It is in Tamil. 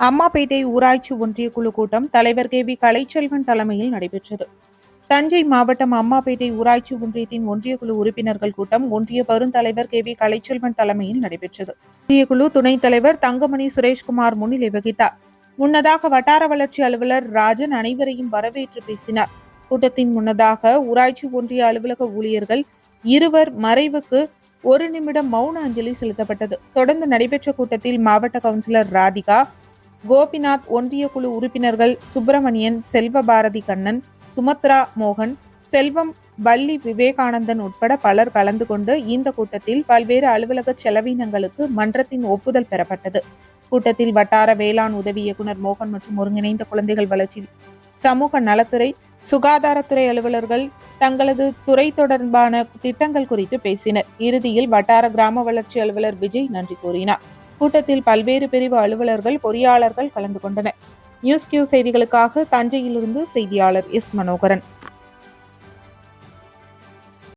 அம்மாப்பேட்டை ஊராட்சி ஒன்றிய குழு கூட்டம் தலைவர் கே வி கலைச்செல்வன் தலைமையில் நடைபெற்றது. தஞ்சை மாவட்டம் அம்மாப்பேட்டை ஊராட்சி ஒன்றியத்தின் ஒன்றிய குழு உறுப்பினர்கள் கூட்டம் ஒன்றிய பெருந்தலைவர் கே வி கலைச்செல்வன் தலைமையில் நடைபெற்றது. ஒன்றிய குழு துணைத் தலைவர் தங்கமணி சுரேஷ்குமார் முன்னிலை வகித்தார். முன்னதாக வட்டார வளர்ச்சி அலுவலர் ராஜன் அனைவரையும் வரவேற்று பேசினார். கூட்டத்தின் முன்னதாக ஊராட்சி ஒன்றிய அலுவலக ஊழியர்கள் இருவர் மறைவுக்கு ஒரு நிமிடம் மௌன அஞ்சலி செலுத்தப்பட்டது. தொடர்ந்து நடைபெற்ற கூட்டத்தில் மாவட்ட கவுன்சிலர் ராதிகா கோபிநாத் ஒன்றிய குழு உறுப்பினர்கள் சுப்பிரமணியன் செல்வபாரதி கண்ணன் சுமத்ரா மோகன் செல்வம் வள்ளி விவேகானந்தன் உட்பட பலர் கலந்து கொண்டு இந்த கூட்டத்தில் பல்வேறு அலுவலக செலவினங்களுக்கு மன்றத்தின் ஒப்புதல் பெறப்பட்டது. கூட்டத்தில் வட்டார வேளாண் உதவி இயக்குனர் மோகன் மற்றும் ஒருங்கிணைந்த குழந்தைகள் வளர்ச்சி சமூக நலத்துறை சுகாதாரத்துறை அலுவலர்கள் தங்களது துறை தொடர்பான திட்டங்கள் குறித்து பேசினர். இறுதியில் வட்டார கிராம வளர்ச்சி அலுவலர் விஜய் நன்றி கூறினார். கூட்டத்தில் பல்வேறு பிரிவு அலுவலர்கள் பொறியாளர்கள் கலந்து கொண்டனர். நியூஸ் கியூ செய்திகளுக்காக தஞ்சையிலிருந்து செய்தியாளர் எஸ். மனோகரன்.